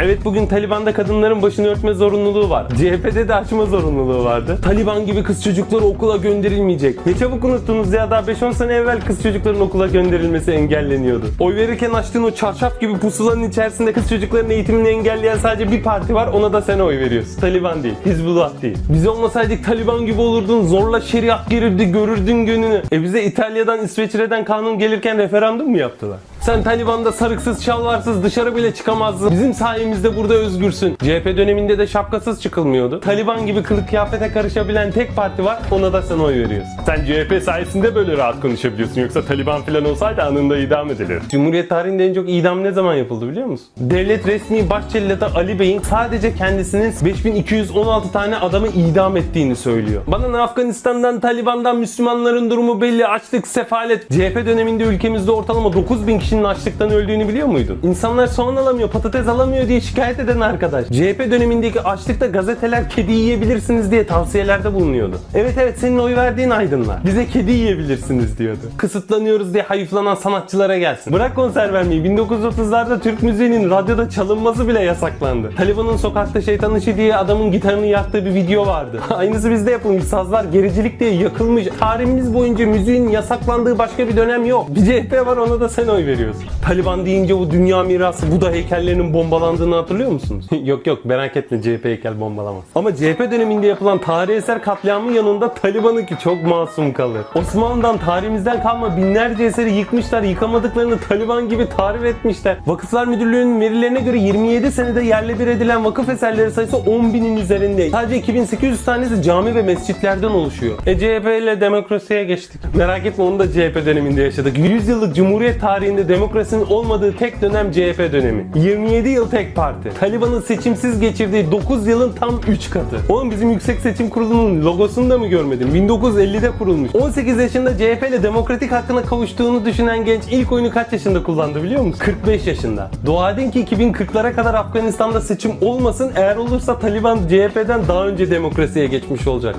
Evet bugün Taliban'da kadınların başını örtme zorunluluğu var. CHP'de de açma zorunluluğu vardı. Taliban gibi kız çocukları okula gönderilmeyecek. Ne çabuk unuttunuz ya daha 5-10 sene evvel kız çocukların okula gönderilmesi engelleniyordu. Oy verirken açtığın o çarşaf gibi pusulanın içerisinde kız çocukların eğitimini engelleyen sadece bir parti var ona da sen oy veriyorsun. Taliban değil, Hizbullah değil. Biz olmasaydık Taliban gibi olurdun, zorla şeriat girirdi, görürdün gönlünü. E bize İtalya'dan, İsveçre'den kanun gelirken referandum mu yaptılar? Sen Taliban'da sarıksız, şalvarsız dışarı bile çıkamazdın. Bizim sayemizde burada özgürsün. CHP döneminde de şapkasız çıkılmıyordu. Taliban gibi kılık kıyafete karışabilen tek parti var. Ona da sen oy veriyorsun. Sen CHP sayesinde böyle rahat konuşabiliyorsun. Yoksa Taliban falan olsaydı anında idam edilir. Cumhuriyet tarihinde en çok idam ne zaman yapıldı biliyor musun? Devlet resmi başçellata Ali Bey'in sadece kendisinin 5216 tane adamı idam ettiğini söylüyor. Bana Afganistan'dan, Taliban'dan Müslümanların durumu belli. Açlık, sefalet. CHP döneminde ülkemizde ortalama 9000 kişinin açlıktan öldüğünü biliyor muydun? İnsanlar soğan alamıyor, patates alamıyor diye şikayet eden arkadaş. CHP dönemindeki açlıkta gazeteler kedi yiyebilirsiniz diye tavsiyelerde bulunuyordu. Evet evet senin oy verdiğin aydınlar. Bize kedi yiyebilirsiniz diyordu. Kısıtlanıyoruz diye hayıflanan sanatçılara gelsin. Bırak konser vermeyi. 1930'larda Türk müziğinin radyoda çalınması bile yasaklandı. Taliban'ın sokakta şeytan işi diye adamın gitarını yaktığı bir video vardı. Aynısı bizde yapılmış. Sazlar gericilik diye yakılmış. Tarihimiz boyunca müziğin yasaklandığı başka bir dönem yok. Bir CHP var ona da sen oy veriyorsun. Taliban deyince o dünya mirası Buda heykellerinin bombalandığını hatırlıyor musunuz? yok yok merak etme CHP heykel bombalamaz. Ama CHP döneminde yapılan tarihi eser katliamın yanında Taliban'ınki çok masum kalır. Osmanlı'dan tarihimizden kalma binlerce eseri yıkmışlar, yıkamadıklarını Taliban gibi tarif etmişler. Vakıflar Müdürlüğü'nün verilerine göre 27 senede yerle bir edilen vakıf eserleri sayısı 10 binin üzerinde. Sadece 2800 tanesi cami ve mescitlerden oluşuyor. E CHP ile demokrasiye geçtik. Merak etme onu da CHP döneminde yaşadık. 100 yıllık Cumhuriyet tarihinde demokrasinin olmadığı tek dönem CHP dönemi. 27 yıl tek parti. Taliban'ın seçimsiz geçirdiği 9 yılın tam 3 katı. Oğlum bizim Yüksek Seçim Kurulu'nun logosunu da mı görmedin? 1950'de kurulmuş. 18 yaşında CHP ile demokratik hakkına kavuştuğunu düşünen genç ilk oyunu kaç yaşında kullandı biliyor musun? 45 yaşında. Dua edin ki 2040'lara kadar Afganistan'da seçim olmasın. Eğer olursa Taliban CHP'den daha önce demokrasiye geçmiş olacak.